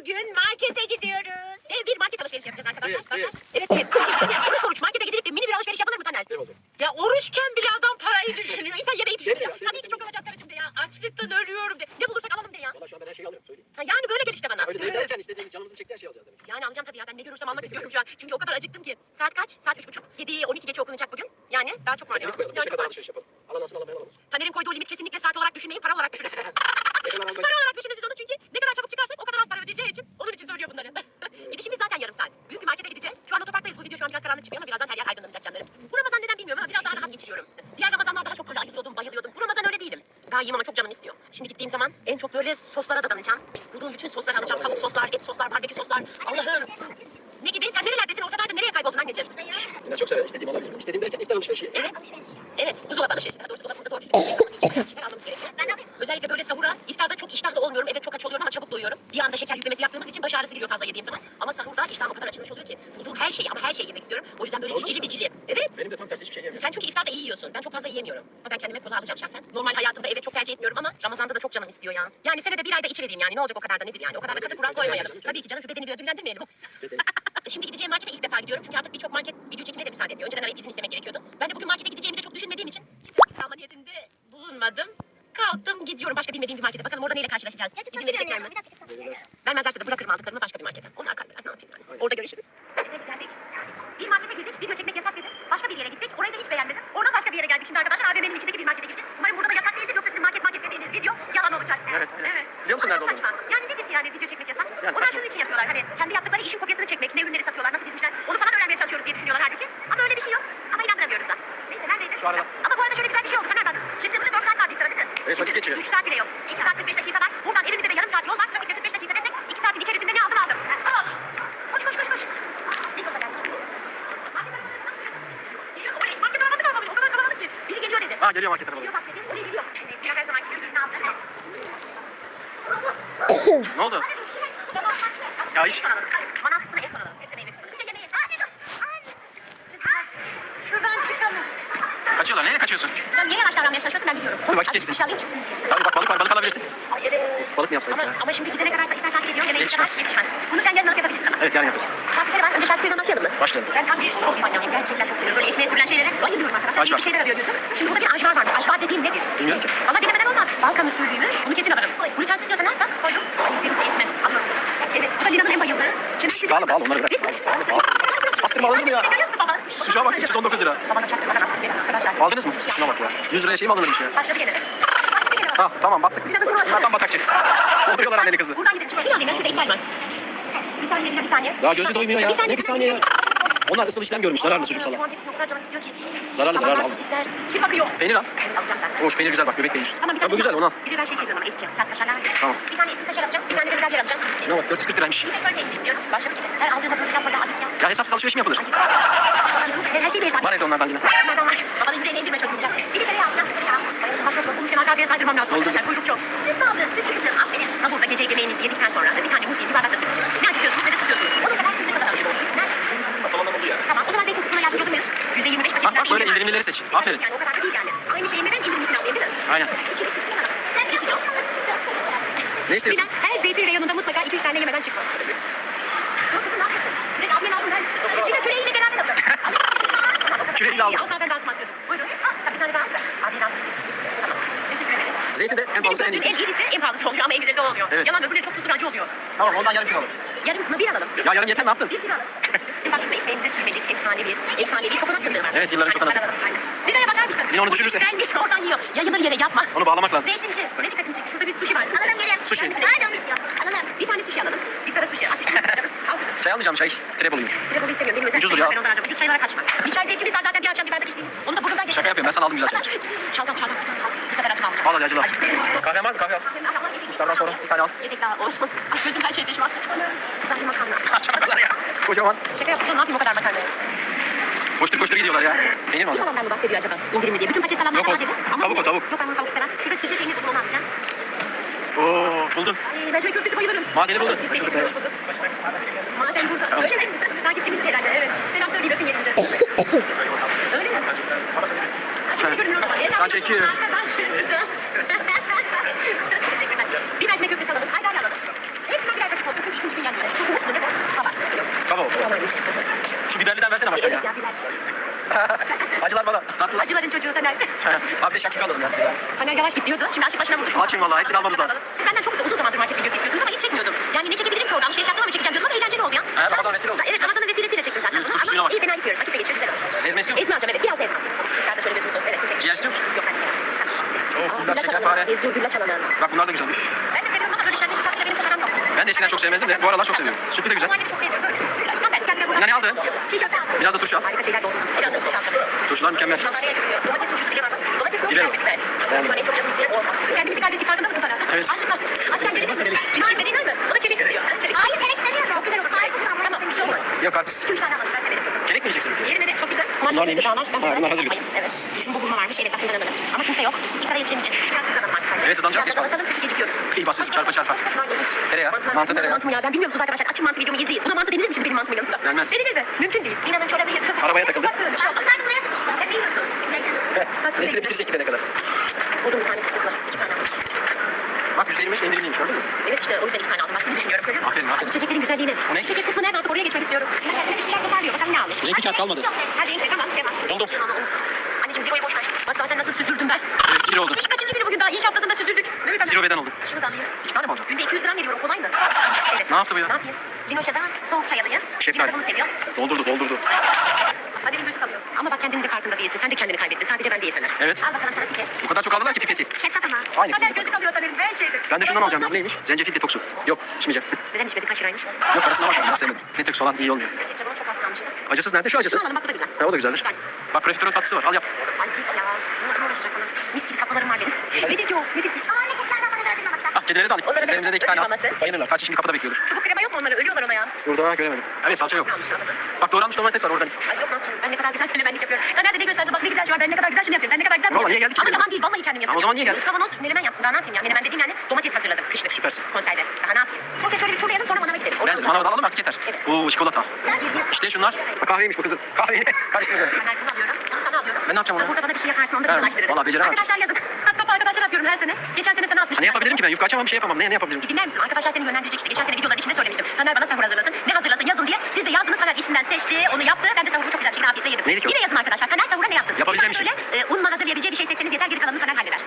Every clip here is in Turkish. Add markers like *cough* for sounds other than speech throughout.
bugün markete gidiyoruz. Ve bir market alışverişi yapacağız arkadaşlar. Evet. Evet, evet. Oruç markete mini bir alışveriş yapılır mı Taner? Ne oldu? Ya oruçken bile adam parayı düşünüyor. İnsan yemeği düşünüyor. Ya? Tabii ki çok alacağız karıcığım de ya. Açlıktan ölüyorum de. Ne bulursak alalım de ya. Valla şu an ben her şeyi alıyorum söyleyeyim. Ha, yani böyle gel işte bana. Öyle değil derken istediğimiz canımızın çektiği her şeyi alacağız demek. Yani alacağım tabii ya. Ben ne görürsem almak istiyorum şu an. Çünkü o kadar acıktım ki. Saat kaç? Saat üç buçuk. 7'ye 12 geçe okunacak bugün. Yani daha çok var ya. Limit koyalım. Ya Beşe çok kadar alışveriş yapalım. Alan alsın alamayan alamaz. Taner'in koyduğu limit kesinlikle saat olarak düşünmeyin. Para olarak düşünün *laughs* para olarak düşünün siz onu çünkü ne kadar çabuk çıkarsak o kadar az para ödeyeceği için onun için söylüyor bunları. *laughs* Gidişimiz zaten yarım saat. Büyük bir markete gideceğiz. Şu an otoparktayız. Bu video şu an biraz karanlık çıkıyor ama birazdan her yer aydınlanacak canlarım. Bu Ramazan neden bilmiyorum ama biraz daha rahat geçiriyorum. Diğer Ramazanlar daha çok böyle ayılıyordum, bayılıyordum. Bu Ramazan öyle değilim. Daha iyiyim ama çok canım istiyor. Şimdi gittiğim zaman en çok böyle soslara dadanacağım. Bulduğum bütün sosları alacağım. Tavuk soslar, et soslar, barbekü soslar. Allah'ım. Ne gibi? Sen nerelerdesin? Ortadaydın. Nereye kayboldun anneciğim? Yine çok sever. İstediğimi alabilirim. İstediğim derken iftar alışverişi. Evet. Evet. Buzdolabı alışverişi. Daha doğrusu dolabımıza doğru düzgün *laughs* şeyler almamız gerekiyor. Ben de alayım. Özellikle böyle sahura, iştahlı olmuyorum. Evet çok aç oluyorum ama çabuk doyuyorum. Bir anda şeker yüklemesi yaptığımız için baş ağrısı geliyor fazla yediğim zaman. Ama sahurda iştahım o kadar açılmış oluyor ki. Bulduğum her şeyi ama her şeyi yemek istiyorum. O yüzden böyle Sahurda cicili mı? bicili. Evet. Benim de tam tersi hiçbir şey yemiyorum. Sen çünkü iftarda iyi yiyorsun. Ben çok fazla yiyemiyorum. Ama ben kendime kola alacağım şahsen. Normal hayatımda evet çok tercih etmiyorum ama Ramazan'da da çok canım istiyor ya. Yani senede bir ayda içivereyim yani. Ne olacak o kadar da nedir yani? O kadar da katı kural koymayalım. Tabii ki canım şu bedeni bir ödüllendirmeyelim. *laughs* Şimdi gideceğim markete ilk defa gidiyorum. Çünkü artık birçok market video çekmeye de müsaade etmiyor. Önceden arayıp izin istemek gerekiyordu. Ben de bugün markete gideceğimi de çok düşünmediğim için kimse alma niyetinde bulunmadım. Kalktım gidiyorum başka bilmediğim bir markete. Bakalım orada neyle karşılaşacağız. İzin verecekler mi? Vermezlerse de bırakırım aldıklarımı başka bir markete. Onlar kaybeder. Ne yapayım yani? Orada görüşürüz. Evet geldik. Bir markete girdik. Video çekmek yasak dedi. Başka bir yere gittik. Orayı da hiç beğenmedim. Oradan başka bir yere geldik. Şimdi arkadaşlar AVM'nin içindeki bir markete gireceğiz. Umarım burada da yasak değildir. Yoksa sizin market market dediğiniz video yalan olacak. Evet, evet. Biliyor musun nerede çok saçma. Yani nedir ki yani video çekmek yasak? Yani Onlar saçma. şunun için yapıyorlar. Hani kendi yaptıkları işin kopyasını çekmek, ne ürünleri satıyorlar, nasıl dizmişler. Onu falan öğrenmeye çalışıyoruz diye düşünüyorlar halbuki. Ama öyle bir şey yok. Ama inandıramıyoruz da. Neyse neredeydi? Şu arada. Ama bu arada şöyle güzel bir şey oldu. Taner bak. Çıktığımızda 4 saat vardı iftara değil mi? Evet, vakit geçiyor. 3 saat bile yok. 2 saat 45 dakika var. Buradan evimize de yarım saat yol var. Trafikte 45 dakika desek 2 saatin içerisinde ne aldım aldım. Koş. Koş koş koş koş. Nikos'a geldik. Geliyor. Oraya market arabası kalmamış. O kadar kalabalık ki. Biri geliyor dedi. Ha geliyor market arabaları. Geliyor bak dedi. Oraya geliyor. Şimdi her zamanki gibi birini aldı. Ne oldu? Ya hiç- Manav kısmına en son alalım. Sebze meyve kısmına. Önce yemeği. Anne dur. Anne. Şuradan çıkalım. Kaçıyorlar. Neyle kaçıyorsun? Sen niye yavaş davranmaya çalışıyorsun ben biliyorum. Tabii vakit geçsin. Bir şey alayım çıksın. Tabii bak balık var. Balık alabilirsin. Ay evet. Balık mı yapsaydık Ama, ya? ama şimdi gidene kadar iftar saati geliyor. Yemeğe Yetişmez. yetişmez. Bunu sen yarın alıp yapabilirsin ama. Evet yarın yaparız. Şarkıları var. Önce şarkılardan başlayalım mı? Başlayalım. Ben tam bir sos manyağıyım. Gerçekten çok seviyorum. Böyle ekmeğe sürülen şeylere bayılıyorum arkadaşlar. Değişik şeyler arıyor gözüm. Şimdi burada bir ajvar var. Ajvar dediğin nedir? Bilmiyorum ki. Valla denemeden olmaz. Balkan usulüymüş. Bunu kesin alırım. Glutensiz ha. Bak koydum. Ay cevizi ezme. Alıyorum. Evet. Bu da Lina'nın en bayıldığı. Bağla, bağla, onları bırak. Bastırma alınır mı ya? Sucuğa bak, 319 lira. Aldınız mı? Şuna bak ya. 100 liraya şey mi alınırmış ya? Başladı gene. Ha tamam battık biz. Bunlardan batakçı. Dolduruyorlar anneli kızı. Buradan gidelim. Şunu alayım ben. Şurada iptal var. Bir saniye bir saniye. Ya gözü doymuyor ya. Bir saniye. Bir saniye ya. Onlar ısıl işlem görmüş. Zararlı sucuk salak. o kadar canım istiyor ki. Zararlı, zararlı. sosisler. Kim bakıyor? Peynir al. Alacağım zaten. Hoş peynir güzel bak göbek peynir. Tamam bir Ya tane bu güzel onu al. Bir de ben şey seviyorum ama eski sert kaşarlar. var ya. Tamam. Bir tane eski kaşar alacağım. Bir tane de biber alacağım. Şuna bak 440 liraymış. Bir de böyle peynir istiyorum. Başladık yine. Her aldığıma böyle yapma ya. Alıp ya. Ya hesapsız alışveriş mi yapılır? Her şey bir hesap. Var evde onlardan yine. Bunlardan var. Babanın yüreğine indirme çocuğum. Bir de tereyağı alacağım. Bak çok zor. Bulmuşken arka arkaya saydırmam lazım. Oldu. Kuyruk çok. Süt mü aldın? Süt çıktı. Ah benim sahurda gece yemeğinizi yedikten sonra bir tane muz yiyin. Bir bardak da süt. Ne açıyorsunuz ne de susuyorsunuz. Ona kadar siz ne kadar alıyorsunuz? Zamandan oldu ya. Tamam o zaman zeytin kısmına yardımcı olur muyuz? %25 paketler. Bak, bak, böyle indirimlileri seç. Aferin. Yani o kadar da değil yani. Aynı şeyi neden indirimlisini alayım değil mi? Aynen. İkisi iki yana. Ben bir kilo. Ne istiyorsun? Birden her zeytin reyonunda mutlaka iki üç tane yemeden çıkma. Dur kızım ne yapıyorsun? Kürek abiye aldım ben. Bir de küreğiyle beraber *laughs* aldım. Küreğiyle aldım. O zaman ben dansımı atıyorsun. Buyurun. Ha, bir tane daha. Abi dans Tamam. Teşekkür ederiz. Zeytin de en pahalısı en iyisi. En iyisi en pahalısı oluyor ama en güzeli de oluyor. Evet. Yalan öbürleri çok tuzlu acı oluyor. Tamam ondan yarım kilo alalım. Yarım mı bir alalım. Bir, Ya yarım yeter ne yaptın? bir kilo alalım. Bak şurada ekmeğimize sürmelik, efsane bir, efsane bir kokonat fındığı var. Evet, yılların kokonatı. Liraya bakar mısın? Yine onu düşürürse. Gelmiş oradan yiyor. Yayılır yere yapma. Onu bağlamak lazım. Zeytinci. Ne dikkatini çekti? Şurada bir sushi var. Alalım gelin. Sushi. Nerede istiyor? Alalım. Bir tane sushi alalım. İftara sushi. Ateş. Çay almayacağım çay. Treble'ymiş. Treble'ı istemiyorum. Benim özel Ucuzdur ya. Ben ondan. Ucuz çaylara kaçma. Bir çay zevkimiz var zaten bir akşam bir bardak içtik. Onu da burnumdan geçirdim. Şaka yapıyorum ben sana aldım güzel çaylar. Çaldım çaldım. Bu sefer açma alacağım. Al hadi acılı al. Kahve var mı kahve al. İftardan sonra bir tane al. Yedek daha olsun. Ay gözüm her şeyde şu an. Bir makarna. *laughs* Açana kadar ya. Kocaman. Şaka yaptım. Ne yapayım o kadar makarnayı? Koştur koştur gidiyorlar ya. Peynir mi alacaksın? salamdan mı bahsediyor acaba? İndirimli diye. Bütün paket salamlar Yok o. dedi. Ama Tavuk o, tavuk. Yok ben bunu tavuk seven. Şurada süzme peynir buldum onu alacağım. Oo buldun. Ay mercimek köftesi bayılırım. Madeni buldun. Hoş bulduk. Madem burada. Öyle mi? Takipçimiz herhalde evet. Selam söyleyeyim öpün yerinize. Öyle mi? Sen çekiyor. Teşekkürler. Bir mercimek köftesi alalım. Hayır hayır alalım. Hepsinden birer kaşık olsun çünkü ikinci *laughs* bir de şakşuk alalım ya size. Taner yavaş git diyordu. Şimdi açık başına vurdu. Açın vallahi, hepsini almamız lazım. Siz benden çok uzun zamandır market videosu istiyordunuz ama hiç çekmiyordum. Yani ne çekebilirim ki orada? Alışveriş yaptım ama çekeceğim diyordum ama eğlenceli oldu ya. He, Ramazan vesile oldu. Evet Ramazan'ın vesilesiyle çektim zaten. Yüz turşu suyuna bak. iyi fena gidiyoruz. Vakitte geçiyor güzel oldu. Ezme istiyor musun? Ezme alacağım evet. Biraz da ezme. Sizler de şöyle gözümüz olsun. Evet teşekkür Ciğer istiyor musun? Yok ben Of, güllaç, Güllaç şekerpare. Ezgi güllaç alalım. Bak bunlar da güzelmiş. Ben de seviyorum ama böyle şerbetli tatlıyla benim çok aram yok. Ben de eskiden çok sevmezdim de bu aralar çok seviyorum. Sütlü de güzel. Bu annemi çok seviyorum. Yine ne aldın? Çiğ köfte aldım. Biraz da turşu al. Harika şeyler de oldu. Biraz da turşu alacağım. Turşular mükemmel. Şahaneye gidiyor. Domates turşusu bile var. Domates olacak mi? ben? Şu an en çok canım isteyen o. Kendimizi kaybettik farkında mısın Taner? Evet. Aşkla. Aşkla gelin. Limon istediğinden mi? O da kelek istiyor. Hayır kelek istemiyorum. Çok güzel olur. Hayır tamam bir şey olmaz. Yok. İki üç tane alalım ben severim. Kelek mi yiyeceksin? Yerim evet çok güzel. Bunlar neymiş? Bunlar hazır Hayır, Evet. Jumbo hurma varmış. Evet aklımdan alamadım. Ama kimse yok. Biz iftara yetişemeyeceğiz. Biraz hızlanalım artık. Evet, hızlanacağız, Biraz geç çünkü gecikiyoruz. İyi basıyorsun, çarpa çarpa. Tereyağı, mantı tereyağı. Mantı mı ya? Ben bilmiyor musunuz arkadaşlar? Açın mantı videomu izleyin. Buna mantı denilir mi şimdi benim mantımın yanında? Denmez. Denilir mi? Mümkün değil. İnanın çorabı yırtıp. Arabaya takıldı. Sen buraya sıkıştın. Sen ne yiyorsun? Hepsini bitirecek gidene kadar. Buldum bir tane fıstıklı. İki tane aldım. Bak %25 indirimliymiş gördün mü? Evet işte o yüzden iki tane aldım. Ben seni düşünüyorum. Görüyor musun? Aferin, aferin. İçeceklerin güzelliğini. Ne? İçecek kısmı nerede artık oraya geçmek istiyorum. Bir şeyler toparlıyor. Bakalım ne almış. Renkli kağıt kalmadı. Hadi renkli tamam tamam. Buldum. Anneciğim Zero'yu boş ver. Baksana sen nasıl süzüldün ben. Evet, zero oldu. Beş kaçıncı günü bugün daha ilk haftasında süzüldük. Evet anne. Zero beden oldu. Şunu da alayım. İki tane mi oldu? Günde 200 gram veriyorum kolay mı? Evet. *laughs* Ne yaptı bu ya? Ne yapayım? Linoşa'da soğuk çay alayım. Şeftali. Da bunu seviyor. Doldurdu doldurdu. Hadi elin gözü kalıyor. Ama bak kendinin de farkında değilsin. Sen de kendini kaybettin. Sadece ben değil Taner. Evet. Al bakalım sana pipet. Bu kadar çok aldılar ki pipeti. Şeffaf ama. Aynı. Taner gözü kalıyor Taner'in her şeyde. Ben de şundan alacağım. Neymiş? Zencefil detoksu. Yok içmeyeceğim. *laughs* Neden içmedin? Kaç liraymış? Yok parasına bak. Ben sevmedim. Detoks falan iyi olmuyor. Ketçabını çok az kalmıştı. Acısız nerede? Şu acısız. Şunu alalım bak bu da güzel. Ha, o da güzeldir. Acısız. Bak profiterol tatlısı var. Al yap. Ay git ya. Bununla kim uğraşacak bana? Mis gibi tatlılarım var benim. Ah kedilere de al. Onlara da- Kedilerimize de iki tane al. Bayılırlar. Kaç şimdi kapıda bekliyordur. Çubuk krema yok mu onlara? Ölüyorlar ona ya. Burada göremedim. Evet salça yok. Bak doğranmış domates var organik. Ay yok lan canım. Ben ne kadar güzel felemenlik yapıyorum. Taner de ne gösterse bak ne güzel şey var. Ben ne kadar güzel şunu yapıyorum. Ben ne kadar güzel Valla niye geldik Ama yalan değil. Vallahi kendim yapıyorum. o zaman niye geldik? Iskavanoz menemen yaptım. Daha ne yapayım ya? Menemen dediğim yani domates hazırladım. Kışlık. Süpersin. Konserve. Daha ne yapayım? Sonra şöyle bir turlayalım sonra manava gidelim. Ben manavda alalım artık yeter. Evet. Oo çikolata. Bir... İşte şunlar. Kahveymiş bu kızım. Kahveyi *laughs* karıştırdı. Ben bunu alıyorum. Bunu sana alıyorum. Ben ne yapacağım Sen onu? burada bana bir şey yaparsın onu da birleştiririz. vallahi beceremem. Arkadaşlar yazın. Atıyorum her sene. Geçen sene sana atmıştım. ne yapabilirim ki ben? Yufka açamam bir şey yapamam. Ne, ne yapabilirim? Bir dinler misin? Arkadaşlar seni yönlendirecek işte. Geçen sene videoların içinde söylemiştim. Taner bana sahur hazırlasın. Ne hazırlasın yazın diye. Siz de yazdınız. Taner içinden seçti. Onu yaptı. Ben de sahurumu çok güzel bir şekilde afiyetle yedim. Neydi ki o? Yine yazın arkadaşlar. Taner sahura ne yapsın? Yapabileceğim Bir şey. Böyle, e, unla hazırlayabileceği bir şey seçseniz yeter. Geri kalanını Taner halleder.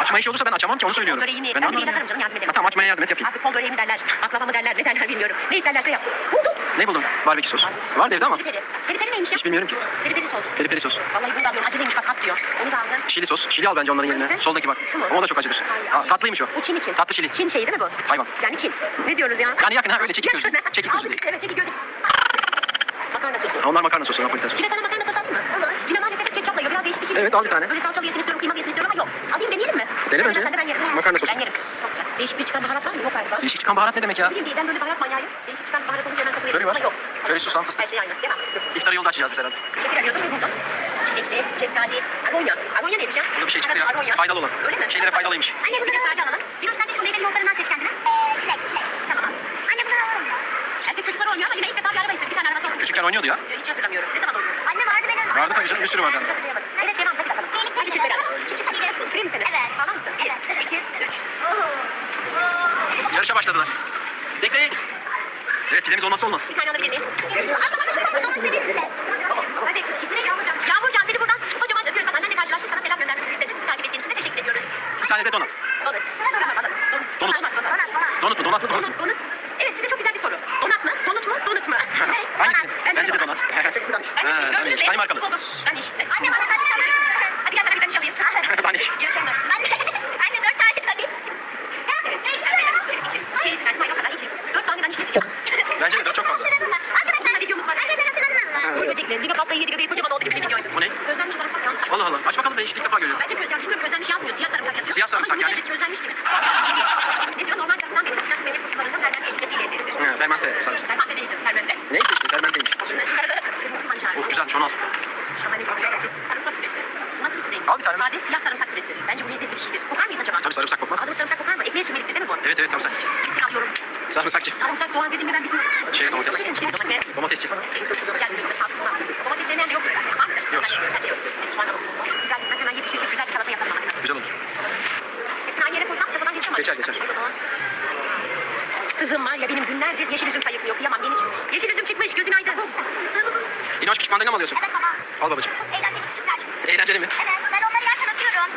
Açma işi olursa ben açamam ki onu söylüyorum. Böreğimi Ben ben de bir ya. yaparım canım yardım ederim. Ha, tamam açmaya yardım et yapayım. Artık kol böreği mi derler, baklava mı derler, ne derler bilmiyorum. Ne isterlerse yap. Buldum. Ne buldun? Barbekü sos. Var evde ama. Peri peri. Peri peri neymiş ya? Hiç bilmiyorum ki. Peri peri sos. Peri peri sos. Vallahi bunu da alıyorum. Acılıymış bak tat diyor. Onu da aldım. Şili sos. Şili al bence onların yerine. Hangisi? Soldaki bak. Şu mu? Ama o da çok acıdır. Ha, tatlıymış o. Bu Çin için. Tatlı Çili. Çin şeyi değil mi bu? Hayvan. Yani Çin. Ne diyoruz ya? Yani yakın ha öyle çekik gözlü. *laughs* Çekik gözlü. Evet çekik gözlü. Makarna sosu. Onlar makarna sosu. Napoliten Bir sosu. de sana makarna sosu atayım mı? Olur. Yine maalesef ketçapla yiyor. Biraz değişik bir şey. Evet, al bir tane. Böyle salçalı yesin istiyorum, kıymalı yesin istiyorum ama yok. Alayım deneyelim mi? Dene bence. Sen de ben yerim. Makarna sosu. Ben yerim. Değişik bir çıkan baharat var mı? Yok galiba. Değişik çıkan baharat ne demek ya? Bilmiyorum ben böyle baharat manyağıyım. Değişik çıkan baharat olunca hemen Köri ediyorum var. yok. Köri, susam, fıstık. Her şey aynı değil mi? İftarı yolda açacağız biz herhalde. Kefir arıyordum ve buldum. Çilekli, şeftali, aronya. Aronya neymiş ya? Burada bir şey çıktı ya. Aronya. Faydalı olan. Öyle mi? Şeylere faydalıymış. Anne bu bir de sade alalım. Bilmiyorum sen de şu meyveli yoğurtlarından seç kendine. Çilek, çilek. Tamam al. Anne bunları alalım ya. Erkek çocuklar oynuyor ama yine ilk defa bir araba istedi. Bir tane arabası olsun. Küçükken oynuyordu ya. Hiç hatırlamıyorum. Ne zaman oynuyordu? Anne vardı benim. Vardı tabii canım, bir sürü vardı. Hiç hatırlayamadım. Evet devam hadi bakalım. Hadi çık beraber. Çık çık hadi. Götüreyim mi seni? Evet. Sağlam mısın? Bir, iki, üç. Yarışa başladılar. Bekleyin. Evet pidemiz olmazsa olmaz. Bir tane alabilir miyim? Abla bana misin? Hadi kız ismini Yağmurcan. Yağmurcan seni buradan kocaman öpüyoruz. Bak annenle karşılaştık sana selam göndermemizi istedi. Bizi takip ettiğin için de teşekkür ediyoruz. Bir tane de donat. Donut. Tamam alalım. Donut. Donut. Donut. Donut. Donut mu? Donat mı? Donut mu? Donut. Donut. Evet size çok güzel bir soru. Donat mı? Donut mu? Donut mu? Ne? Hangisi? Donat. Bence de donat. Daniş. Ha, Daniş. Danimarkalı. Daniş. Anne bana daniş alır mısın? Hadi gel sana bir daniş alayım. Daniş. İyi akşamlar. Anne. Anne dört tane daniş. Evet, ne güzel bir daniş. İki. İki yüzü verdim. Hayır o kadar. İki. Dört tane daniş nedir ya? Bence de dört çok fazla. Arkadaşlar videomuz var. Arkadaşlar hatırladınız mı? Uğur böcekleri. Liga pastayı yedik. Bebeği kocaman oldu gibi bir videoydu. O ne? Közlenmiş sarımsak ya. Allah Hiç ilk defa görüyorum. Bence közlenmiş. Bilmiyorum közlenmiş yazmıyor. Siyah sarımsak yazıyor. Siyah sarımsak Ama yani. yumuşacık közlenmiş gibi. Ne diyor? Normal sarımsak benim sıcak benim koşullarından nereden etkisiyle elde edilir. He, fermente sarımsak. Fermente değil canım. Fermente. Neyse işte fermenteymiş. Kırmızı pancar. Of güzel şunu al. Şahane bir Sarımsak püresi. Nasıl bir püre? Al bir tane. Sade siyah sarımsak püresi. Bence bu lezzetli bir şeydir. Kokar mıyız acaba? Tabii sarımsak kokmaz. Ağzıma sarımsak kokar mı? Ekmeğe sürmelikti değil mi bu? Evet evet sen. Kesin alıyorum. Sarımsakçı. Sarımsak soğan dedim mi ben bitiyorum. Şey, domates. Domates. Domates. Domatesçi. Benim çok güzel geldi. Gözüme sağlık falan. Domates sevmeyen de yoktur bence. Var mı? Yoktur. Bence yok. Soğan alalım. Güzel. Mesela yetişirse güzel bir salata yapalım. ama. Güzel olur. Hepsini aynı yere koysam ne zaman geçemem. Geçer, geçer. Kızım var ya benim günlerdir yeşil üzüm sayıklıyor. Kıyamam yeni çıkmış. Yeşil üzüm çıkmış gözün aydın. İnoş küçük mandalina mı alıyorsun? Evet baba. Al babacığım. Eğlenceli küçükler. Eğlenceli mi? Evet ben onları yerken atıyorum.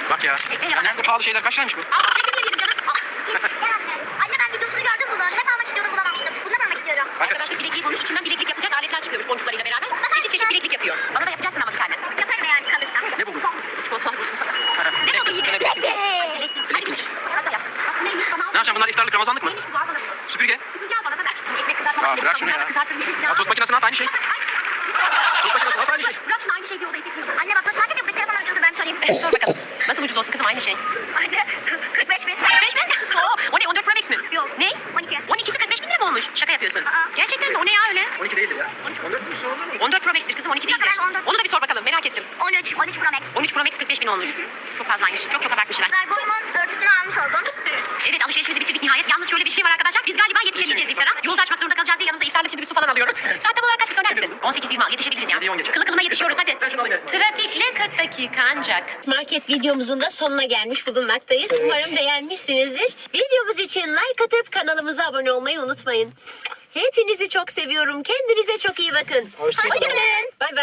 *laughs* bak ya. Ya nerede pahalı şeyler kaç liraymış bu? Aa, çekim yedim canım. Aa, *laughs* Anne ben videosunu gördüm bunun. Hep almak istiyordum bulamamıştım. Bundan almak istiyorum. Arkadaşlar bilekliği bulmuş içinden bileklik yapacak aletler çıkıyormuş boncuklarıyla beraber. Çeşit çeşit bileklik yapıyor. Bana da yapacaksın ama bir tane. Yaparım yani kalırsam. Ne buldun? Ne buldun yine? Bileklik. Bileklik. Bileklik. Kasa yap. Bak neymiş bana al. Ne yapacağım bunlar iftarlık ramazanlık mı? Neymiş bu al bana bunu. Süpürge. Süpürge al bana da ver. Ekmek kızartma Ya makinesi. bırak şunu Bunlar da ya. Kızartır yeriz ya. Ya tost makinesine at aynı şey. Tost makinesine at aynı şey. Bırak şunu aynı şey diyor o da ekmek yiyor. Anne bak nasıl market yaptık. Telefonla ucuzdu ben sorayım. Sor bakalım. Nasıl ucuz olsun kızım aynı şey. Anne 45 bin. 45 bin? Oo, o ne 14 Pro Max mi? Yok. Ne? 12. 12'si 45 bin lira mı olmuş? Şaka yapıyorsun. Aa. Gerçekten mi? O ne ya öyle? 12 değildir ya. 14 mü sorulur mu? 14 Pro Max'tir kızım 12 değildir. ben 14. Onu da bir sor bakalım merak ettim. 13. 13 Pro Max. 13 Pro Max 45 bin olmuş. Çok fazlaymış. Çok çok abartmışlar. Ben boyumun örtüsünü almış oldum. Evet alışverişimizi bitirdik nihayet. Yalnız şöyle bir şey var arkadaşlar. Biz galiba yetişemeyeceğiz iftara. Yolda açmak zorunda kalacağız diye yanımıza iftarlık şimdi bir su falan alıyoruz. *laughs* Saat tam olarak kaç bir söyler misin? 18.20 yetişebiliriz ya. Yedi, on geçe. Kızı kızına yetişiyoruz hadi. Ben şunu alayım. 40 dakika ancak. Market videomuzun da sonuna gelmiş bulunmaktayız. Umarım beğenmişsinizdir. Videomuz için like atıp kanalımıza abone olmayı unutmayın. Hepinizi çok seviyorum. Kendinize çok iyi bakın. Hoşça kalın. Hoşçakalın. Bay bay.